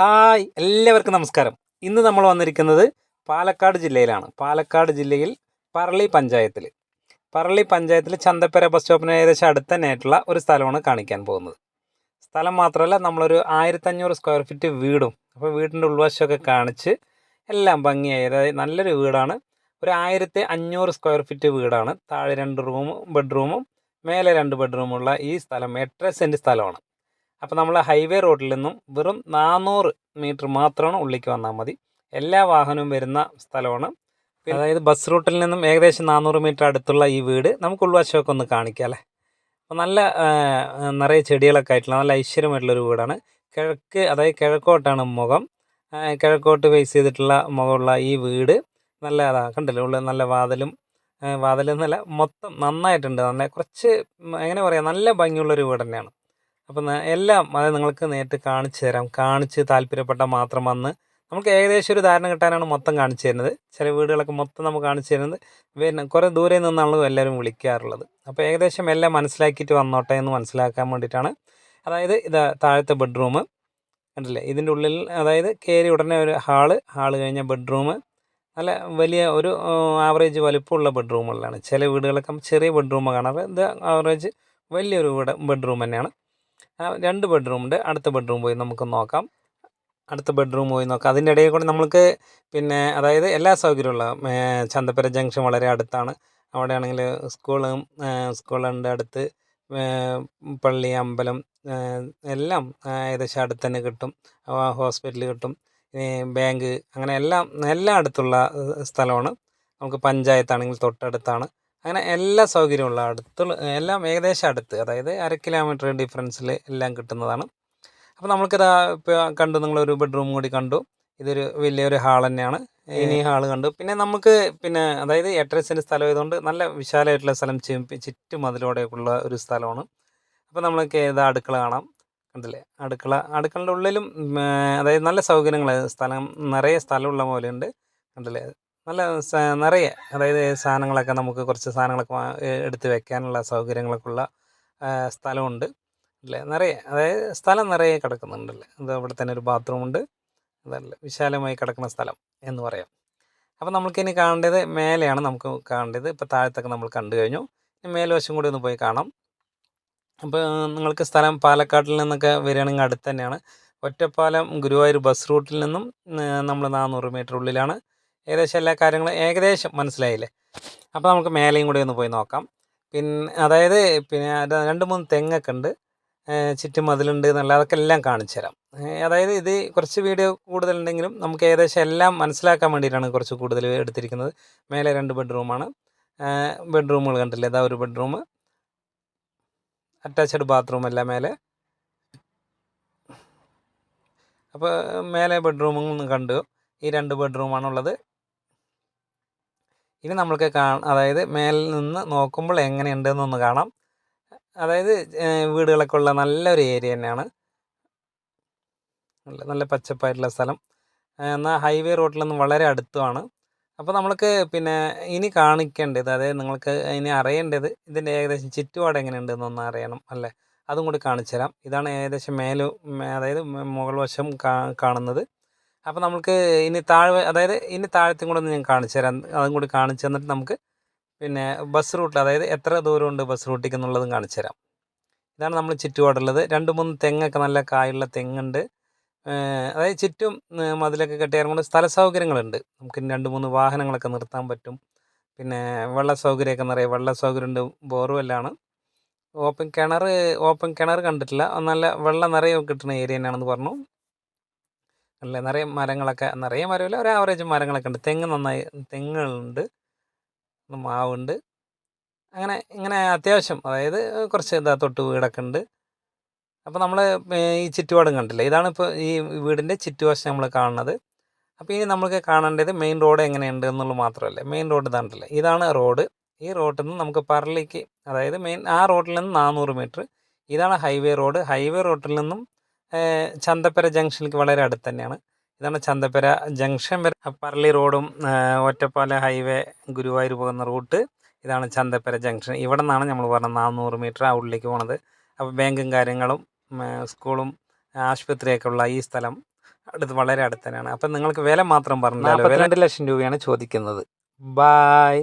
Hi എല്ലാവർക്കും നമസ്കാരം. ഇന്ന് നമ്മൾ വന്നിരിക്കുന്നത് പാലക്കാട് ജില്ലയിലാണ്. പാലക്കാട് ജില്ലയിൽ പറളി പഞ്ചായത്തിൽ. പറളി പഞ്ചായത്തിൽ ചന്തപ്പര ബസ് സ്റ്റോപ്പിന് ഏകദേശം അടുത്ത് തന്നെയായിട്ടുള്ള ഒരു സ്ഥലമാണ് കാണിക്കാൻ പോകുന്നത്. സ്ഥലം മാത്രമല്ല നമ്മളൊരു ആയിരത്തഞ്ഞൂറ് സ്ക്വയർ ഫീറ്റ് വീടും അപ്പോൾ വീടിന്റെ ഉൾവശമൊക്കെ കാണിച്ച് എല്ലാം ഭംഗിയായി. അതായത് നല്ലൊരു വീടാണ്. ഒരു ആയിരത്തി അഞ്ഞൂറ് സ്ക്വയർ ഫീറ്റ് വീടാണ്. താഴെ രണ്ട് റൂമും ബെഡ്റൂമും മേലെ രണ്ട് ബെഡ്റൂമുള്ള ഈ സ്ഥലം എട്ടര സെന്റ് സ്ഥലമാണ്. അപ്പോൾ നമ്മൾ ഹൈവേ റോഡിൽ നിന്നും വെറും നാനൂറ് മീറ്റർ മാത്രമാണ് ഉള്ളിലേക്ക് വന്നാൽ മതി. എല്ലാ വാഹനവും വരുന്ന സ്ഥലമാണ്. അതായത് ബസ് റൂട്ടിൽ നിന്നും ഏകദേശം നാനൂറ് മീറ്റർ അടുത്തുള്ള ഈ വീട് നമുക്ക് ഉൾവശമൊക്കെ ഒന്ന് കാണിക്കാം അല്ലേ? അപ്പോൾ നല്ല നിറയെ ചെടികളൊക്കെ ആയിട്ടുള്ള നല്ല ഐശ്വര്യമായിട്ടുള്ളൊരു വീടാണ്. കിഴക്ക് അതായത് കിഴക്കോട്ടാണ് മുഖം. കിഴക്കോട്ട് ഫേസ് ചെയ്തിട്ടുള്ള മുഖമുള്ള ഈ വീട്. നല്ല അതാ കണ്ടല്ലോ ഉള്ള നല്ല വാതിലും വാതിലെന്നല്ല മൊത്തം നന്നായിട്ടുണ്ട്. നല്ല കുറച്ച് എങ്ങനെ പറയാം നല്ല ഭംഗിയുള്ളൊരു വീട് തന്നെയാണ്. അപ്പം എല്ലാം അത് നിങ്ങൾക്ക് നേരിട്ട് കാണിച്ചു തരാം. കാണിച്ച് താല്പര്യപ്പെട്ട മാത്രം വന്ന് നമുക്ക് ഏകദേശം ഒരു ധാരണ കിട്ടാനാണ് മൊത്തം കാണിച്ചു തരുന്നത്. ചില വീടുകളൊക്കെ മൊത്തം നമുക്ക് കാണിച്ചു തരുന്നത്. പിന്നെ കുറേ ദൂരെ നിന്നാണല്ലോ എല്ലാവരും വിളിക്കാറുള്ളത്. അപ്പോൾ ഏകദേശം എല്ലാം മനസ്സിലാക്കിയിട്ട് വന്നോട്ടെ എന്ന് മനസ്സിലാക്കാൻ വേണ്ടിയിട്ടാണ്. അതായത് ഇത് താഴത്തെ ബെഡ്റൂം കണ്ടില്ലേ? ഇതിന്റെ ഉള്ളിൽ അതായത് കയറി ഉടനെ ഒരു ഹാൾ ഹാൾ കഴിഞ്ഞ ബെഡ്റൂം. നല്ല വലിയ ഒരു ആവറേജ് വലിപ്പമുള്ള ബെഡ്റൂമുകളാണ്. ചില വീടുകളൊക്കെ ചെറിയ ബെഡ്റൂമാണ് കാണാറ്. ഇത് ആവറേജ് വലിയൊരു വീട് ബെഡ്റൂം തന്നെയാണ്. രണ്ട് ബെഡ്റൂം ഉണ്ട്. അടുത്ത ബെഡ്റൂം പോയി നമുക്ക് നോക്കാം. അടുത്ത ബെഡ്റൂം പോയി നോക്കാം. അതിന്റെ ഇടയിൽ കൂടെ നമുക്ക് പിന്നെ അതായത് എല്ലാ സൗകര്യമുള്ള ചന്തപ്പുര ജംഗ്ഷൻ വളരെ അടുത്താണ്. അവിടെയാണെങ്കിൽ സ്കൂളും സ്കൂളുണ്ട് അടുത്ത്. പള്ളി അമ്പലം എല്ലാം ഏകദേശം അടുത്ത് തന്നെ കിട്ടും. ഹോസ്പിറ്റൽ കിട്ടും. ബാങ്ക് അങ്ങനെ എല്ലാം എല്ലാം അടുത്തുള്ള സ്ഥലമാണ്. നമുക്ക് പഞ്ചായത്താണെങ്കിൽ തൊട്ടടുത്താണ്. അങ്ങനെ എല്ലാ സൗകര്യമുള്ള അടുത്തുള്ള എല്ലാം ഏകദേശം അടുത്ത് അതായത് അര കിലോമീറ്റർ ഡിഫറൻസിൽ എല്ലാം കിട്ടുന്നതാണ്. അപ്പോൾ നമ്മൾക്കിത് ഇപ്പോൾ കണ്ടു നിങ്ങളൊരു ബെഡ്റൂം കൂടി കണ്ടു. ഇതൊരു വലിയൊരു ഹാൾ തന്നെയാണ്. ഇനി ഹാൾ കണ്ടു. പിന്നെ നമുക്ക് പിന്നെ അതായത് എട്ടര സെന്റ് സ്ഥലം ആയതുകൊണ്ട് നല്ല വിശാലമായിട്ടുള്ള സ്ഥലം ചുറ്റി ഉള്ള ഒരു സ്ഥലമാണ്. അപ്പോൾ നമ്മൾക്ക് ഏതാ അടുക്കള കാണാം. കണ്ടില്ലേ? അടുക്കള അടുക്കളയുടെ ഉള്ളിലും അതായത് നല്ല സൗകര്യങ്ങൾ സ്ഥലം നിറയെ സ്ഥലമുള്ള പോലെയുണ്ട്. കണ്ടില്ലേ? നല്ല നിറയെ അതായത് സാധനങ്ങളൊക്കെ നമുക്ക് കുറച്ച് സാധനങ്ങളൊക്കെ എടുത്ത് വെക്കാനുള്ള സൗകര്യങ്ങളൊക്കെ ഉള്ള സ്ഥലമുണ്ട്. അല്ലേ? നിറയെ അതായത് സ്ഥലം നിറയെ കിടക്കുന്നുണ്ടല്ലേ അത് അവിടെ തന്നെ ഒരു ബാത്റൂമുണ്ട് അതല്ല വിശാലമായി കിടക്കുന്ന സ്ഥലം എന്ന് പറയാം. അപ്പോൾ നമുക്കിനി കാണേണ്ടത് മേലെയാണ് നമുക്ക് കാണേണ്ടത്. ഇപ്പോൾ താഴത്തൊക്കെ നമ്മൾ കണ്ടു കഴിഞ്ഞു. മേൽവശം കൂടി ഒന്ന് പോയി കാണാം. അപ്പോൾ നിങ്ങൾക്ക് സ്ഥലം പാലക്കാട്ടിൽ നിന്നൊക്കെ വരികയാണെങ്കിൽ അടുത്ത് തന്നെയാണ്. ഒറ്റപ്പാലം ഗുരുവായൂർ ബസ് റൂട്ടിൽ നിന്നും നമ്മൾ നാനൂറ് മീറ്റർ ഉള്ളിലാണ്. ഏകദേശം എല്ലാ കാര്യങ്ങളും ഏകദേശം മനസ്സിലായില്ലേ? അപ്പോൾ നമുക്ക് മേലെയും കൂടി ഒന്ന് പോയി നോക്കാം. പിന്നെ അതായത് പിന്നെ രണ്ട് മൂന്ന് തെങ്ങൊക്കെ ഉണ്ട്. ചുറ്റും മതിലുണ്ട് എന്നുള്ള അതൊക്കെ എല്ലാം കാണിച്ചു തരാം. അതായത് ഇത് കുറച്ച് വീഡിയോ കൂടുതലുണ്ടെങ്കിലും നമുക്ക് ഏകദേശം എല്ലാം മനസ്സിലാക്കാൻ വേണ്ടിയിട്ടാണ് കുറച്ച് കൂടുതൽ എടുത്തിരിക്കുന്നത്. മേലെ രണ്ട് ബെഡ്റൂമാണ്. ബെഡ്റൂമുകൾ കണ്ടില്ലേ? ഇതാ ഒരു ബെഡ്റൂം. അറ്റാച്ച്ഡ് ബാത്റൂം അല്ല മേലെ. അപ്പോൾ മേലെ ബെഡ്റൂമും കണ്ടു. ഈ രണ്ട് ബെഡ്റൂമാണുള്ളത്. ഇനി നമ്മൾക്ക് അതായത് മേലിൽ നിന്ന് നോക്കുമ്പോൾ എങ്ങനെയുണ്ടെന്നൊന്ന് കാണാം. അതായത് വീടുകളൊക്കെ ഉള്ള നല്ലൊരു ഏരിയ തന്നെയാണ്. നല്ല നല്ല പച്ചപ്പായിട്ടുള്ള സ്ഥലം. എന്നാൽ ഹൈവേ റോഡിൽ നിന്ന് വളരെ അടുത്തുമാണ്. അപ്പോൾ നമ്മൾക്ക് പിന്നെ ഇനി കാണിക്കേണ്ടത് അതായത് നിങ്ങൾക്ക് ഇനി അറിയേണ്ടത് ഇതിന്റെ ഏകദേശം ചുറ്റുപാട് എങ്ങനെയുണ്ടെന്നൊന്ന് അറിയണം അല്ലേ? അതും കൂടി കാണിച്ചു തരാം ഇതാണ് ഏകദേശം മേലു അതായത് മുകൾ വശം കാണുന്നത്. അപ്പോൾ നമുക്ക് ഇനി താഴെ അതായത് ഇനി താഴത്തും കൂടെ ഒന്ന് ഞാൻ കാണിച്ചു തരാം. അതും കൂടി കാണിച്ചു തന്നിട്ട് നമുക്ക് പിന്നെ ബസ് റൂട്ട് അതായത് എത്ര ദൂരമുണ്ട് ബസ് റൂട്ടിക്ക് എന്നുള്ളതും കാണിച്ചു തരാം. ഇതാണ് നമ്മൾ ചുറ്റുപാടുള്ളത്. രണ്ട് മൂന്ന് തെങ്ങൊക്കെ നല്ല കായുള്ള തെങ്ങുണ്ട്. അതായത് ചുറ്റും മതിലൊക്കെ കെട്ടിയാൽ കൊണ്ട് സ്ഥല സൗകര്യങ്ങളുണ്ട്. നമുക്ക് രണ്ട് മൂന്ന് വാഹനങ്ങളൊക്കെ നിർത്താൻ പറ്റും. പിന്നെ വെള്ള സൗകര്യമൊക്കെ നിറയെ വെള്ള സൗകര്യമുണ്ട്. ബോർവെല്ലാണ് ഓപ്പൺ കിണർ ഓപ്പൺ കിണർ കണ്ടിട്ടില്ല. നല്ല വെള്ളം നിറയെ കിട്ടുന്ന ഏരിയ തന്നെയാണെന്ന് പറഞ്ഞു. അല്ല? നിറയെ മരങ്ങളൊക്കെ നിറയെ മരമില്ല ഒരു ആവറേജ് മരങ്ങളൊക്കെ ഉണ്ട്. തെങ്ങ് നന്നായി തെങ്ങുകളുണ്ട് മാവുണ്ട്. അങ്ങനെ ഇങ്ങനെ അത്യാവശ്യം. അതായത് കുറച്ച് എന്താ തൊട്ട് വീടൊക്കെ ഉണ്ട്. അപ്പോൾ നമ്മൾ ഈ ചുറ്റുപാടും കണ്ടില്ല? ഇതാണ് ഇപ്പോൾ ഈ വീടിന്റെ ചുറ്റുവശം നമ്മൾ കാണുന്നത്. അപ്പോൾ ഇനി നമുക്ക് കാണേണ്ടത് മെയിൻ റോഡ് എങ്ങനെയുണ്ട് എന്നുള്ളത് മാത്രമല്ല. മെയിൻ റോഡ് ഇതാണ്ടല്ലേ ഇതാണ് റോഡ് ഈ റോഡിൽ നിന്ന് നമുക്ക് പറളിക്ക് അതായത് മെയിൻ ആ റോഡിൽ നിന്ന് നാനൂറ് മീറ്റർ ഇതാണ് ഹൈവേ റോഡ് ഹൈവേ റോഡിൽ നിന്നും ചന്തപ്പര ജംഗ്ഷനിലേക്ക് വളരെ അടുത്ത് തന്നെയാണ്. ഇതാണ് ചന്തപ്പര ജംഗ്ഷൻ വരെ. പറളി റോഡും ഒറ്റപ്പാല ഹൈവേ ഗുരുവായൂർ പോകുന്ന റൂട്ട് ഇതാണ് ചന്തപ്പര ജംഗ്ഷൻ. ഇവിടെ നിന്നാണ് നമ്മൾ പറഞ്ഞത് നാനൂറ് മീറ്റർ ആ ഉള്ളിലേക്ക് പോണത്. അപ്പോൾ ബാങ്കും കാര്യങ്ങളും സ്കൂളും ആശുപത്രിയൊക്കെ ഉള്ള ഈ സ്ഥലം അടുത്ത് വളരെ അടുത്ത് തന്നെയാണ്. അപ്പം നിങ്ങൾക്ക് വില മാത്രം പറഞ്ഞാൽ രണ്ട് ലക്ഷം രൂപയാണ് ചോദിക്കുന്നത്. ബായ്